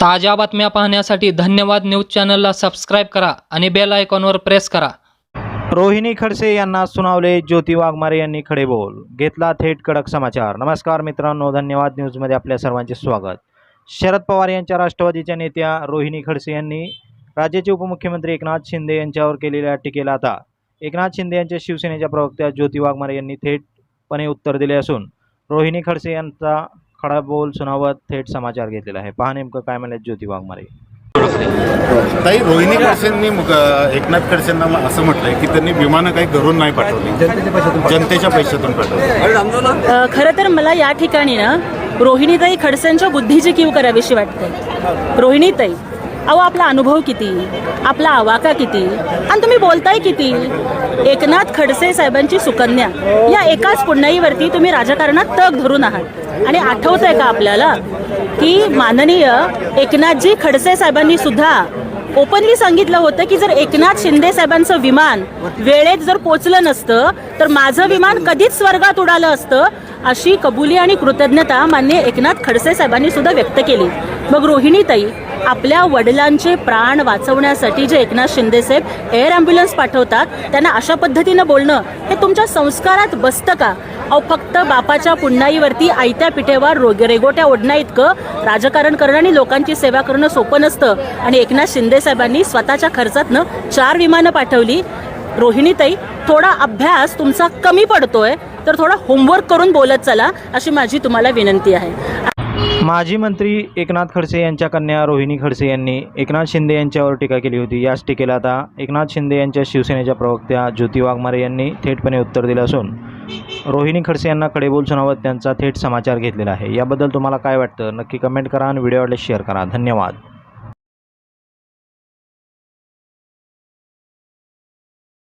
ताज्या बातम्या पाहण्यासाठी धन्यवाद न्यूज चॅनलला सबस्क्राईब करा आणि बेल आयकॉनवर प्रेस करा. रोहिणी खडसे यांना सुनावले ज्योती वाघमारे यांनी खडे बोल. घेतला थेट कडक समाचार. नमस्कार मित्रांनो धन्यवाद न्यूजमध्ये आपल्या सर्वांचे स्वागत. शरद पवार यांच्या राष्ट्रवादीच्या नेत्या रोहिणी खडसे यांनी राज्याचे उपमुख्यमंत्री एकनाथ शिंदे यांच्यावर केलेल्या टीकेला आता. एकनाथ शिंदे यांच्या शिवसेनेच्या प्रवक्त्या ज्योती वाघमारे यांनी थेटपणे उत्तर दिले असून रोहिणी खडसे यांचा खडा बोल सुनावत थेट समाचार घेतलेला आहे. पहा नेमकं काय म्हणतात ज्योती वाघमारे. ताई रोहिणी खडसेंनी एकनाथ खडसेंना असं म्हटलंय की त्यांनी विमानं काही घरून नाही पाठवली. जनतेच्या पैशातून पाठवली. खरं तर मला या ठिकाणी ना रोहिणीताई खडसेंच्या बुद्धीची कीव करावीशी वाटते. रोहिणीताई अहो आपला अनुभव किती? आपला आवाका किती? आणि तुम्ही बोलताय किती? एकनाथ खडसे साहेबांची सुकन्या. या एकाच पुण्याईवरती तुम्ही राजकारणात तग धरून आहात. आणि आठवत आहे का आपल्याला? की माननीय एकनाथजी खडसे साहेबांनी सुद्धा ओपनली सांगितलं होतं की जर एकनाथ शिंदे साहेबांचं विमान वेळेत जर पोचलं नसतं तर माझं विमान कधीच स्वर्गात उडालं असतं अशी कबुली आणि कृतज्ञता मान्य एकनाथ खडसे साहेबांनी सुद्धा व्यक्त केली. मग रोहिणीताई आपल्या वडिलांचे प्राण वाचवण्यासाठी जे एकनाथ शिंदेसाहेब एअर ॲम्ब्युलन्स पाठवतात त्यांना अशा पद्धतीनं बोलणं हे तुमच्या संस्कारात बसतं का? अहो फक्त बापाच्या पुन्हाईवरती आयत्या पिठेवर रोग रेगोट्या ओढण्या इतकं राजकारण करणं आणि लोकांची सेवा करणं सोपं नसतं. आणि एकनाथ शिंदेसाहेबांनी स्वतःच्या खर्चातनं चार विमानं पाठवली. रोहिणीताई थोडा अभ्यास तुमचा कमी पडतोय तर थोडा होमवर्क करून बोलत चला अशी माझी तुम्हाला विनंती आहे. माजी मंत्री एकनाथ खडसे यांच्या कन्या रोहिणी खडसे यांनी एकनाथ शिंदे यांच्यावर टीका केली होती. याच टीकेला आता एकनाथ शिंदे यांच्या शिवसेनेच्या प्रवक्त्या ज्योती वाघमारे यांनी थेटपणे उत्तर दिलं असून रोहिणी खडसे यांना कडेबोल सुनावत त्यांचा थेट समाचार घेतलेला आहे. याबद्दल तुम्हाला काय वाटतं? नक्की कमेंट करा आणि व्हिडिओ आवडल्यास शेअर करा. धन्यवाद.